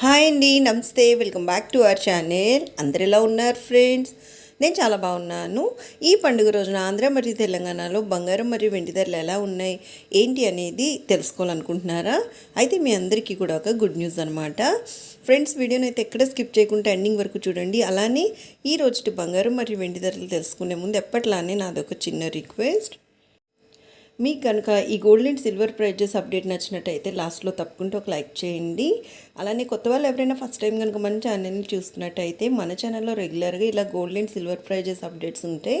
Hi అండి నమస్తే. Welcome back to our channel. అందరు ఎలా ఉన్నారు ఫ్రెండ్స్? నేను చాలా బాగున్నాను. ఈ పండుగ రోజున ఆంధ్ర మరియు తెలంగాణలో బంగారం మరియు వెండి ధరలు ఎలా ఉన్నాయి? ఏంటి అనేది తెలుసుకోవాలనుకుంటున్నారా? అయితే మీ అందరికీ కూడా ఒక గుడ్ న్యూస్ అనమాట ఫ్రెండ్స్ వీడియోని అయితే ఎక్కడ స్కిప్ చేయకుండా ఎండింగ్ వరకు చూడండి. అలానే ఈ రోజుటి బంగారం మరియు వెండి ధరలు తెలుసుకునే ముందు ఎప్పట్లానే నాదొక చిన్న రిక్వెస్ట్. మీకు కనుక ఈ gold and silver prizes update నచ్చినట్టయితే లాస్ట్లో తప్పకుండా ఒక లైక్ చేయండి. అలానే కొత్త వాళ్ళు ఎవరైనా ఫస్ట్ టైం కనుక మన ఛానల్ని చూస్తున్నట్టయితే మన ఛానల్లో రెగ్యులర్గా ఇలా gold and silver prizes updates ఉంటాయి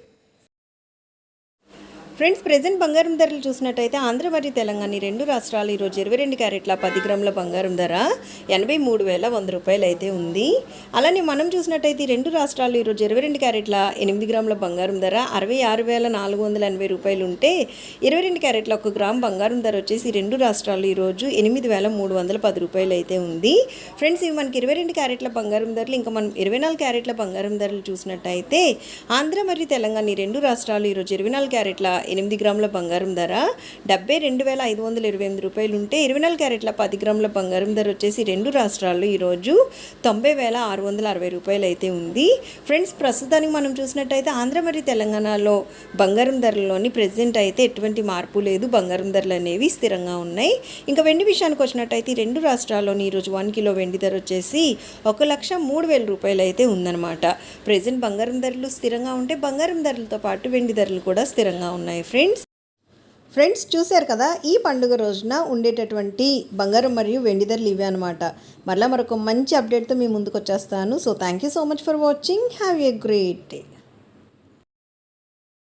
ఫ్రెండ్స్ ప్రజెంట్ బంగారం ధరలు చూసినట్టయితే ఆంధ్ర మరియు తెలంగాణ రెండు రాష్ట్రాలు ఈరోజు ఇరవై రెండు క్యారెట్ల పది గ్రాముల బంగారం ధర ఎనభై మూడు వేల వంద రూపాయలు అయితే ఉంది. అలానే మనం చూసినట్టయితే రెండు రాష్ట్రాలు ఈరోజు ఇరవై రెండు క్యారెట్ల ఎనిమిది గ్రాముల బంగారం ధర అరవై ఆరు వేల నాలుగు వందల ఎనభై రూపాయలు ఉంటే ఇరవై రెండు క్యారెట్ల ఒక గ్రామ్ బంగారం ధర వచ్చేసి రెండు రాష్ట్రాలు ఈరోజు ఎనిమిది వేల మూడు వందల పది రూపాయలు అయితే ఉంది. ఫ్రెండ్స్ ఇవి మనకి ఇరవై రెండు క్యారెట్ల బంగారం ధరలు ఇంకా మనం ఇరవై నాలుగు క్యారెట్ల బంగారం ధరలు చూసినట్టయితే ఆంధ్ర మరియు తెలంగాణ రెండు రాష్ట్రాలు ఈరోజు ఇరవై నాలుగు క్యారెట్ల ఎనిమిది గ్రాముల బంగారం ధర డెబ్బై రెండు వేల ఐదు వందల ఇరవై ఎనిమిది రూపాయలు ఉంటే ఇరవై నాలుగు క్యారెట్ల పది గ్రాముల బంగారం ధర వచ్చేసి రెండు రాష్ట్రాల్లో ఈరోజు తొంభై వేల ఆరు వందల అరవై రూపాయలు అయితే ఉంది. ఫ్రెండ్స్ ప్రస్తుతానికి మనం చూసినట్టయితే ఆంధ్ర మరియు తెలంగాణలో బంగారం ధరల్లోని ప్రెసెంట్ అయితే ఎటువంటి మార్పు లేదు. బంగారం ధరలు అనేవి స్థిరంగా ఉన్నాయి. ఇంకా వెండి విషయానికి వచ్చినట్టయితే రెండు రాష్ట్రాల్లోని ఈరోజు వన్ కిలో వెండి ధర వచ్చేసి ఒక లక్ష మూడు వేల రూపాయలు అయితే ఉందన్నమాట. ప్రజెంట్ బంగారం ధరలు స్థిరంగా ఉంటే బంగారం ధరలతో పాటు వెండి ధరలు కూడా స్థిరంగా ఉన్నాయి. ఫ్రెండ్స్. ఫ్రెండ్స్ చూశారు కదా ఈ పండుగ రోజున ఉండేటటువంటి బంగారం మరియు వెండి ధరలు ఇవే అనమాట మరలా మరొక మంచి అప్డేట్తో మీ ముందుకు వచ్చేస్తాను so thank you so much for watching have a great day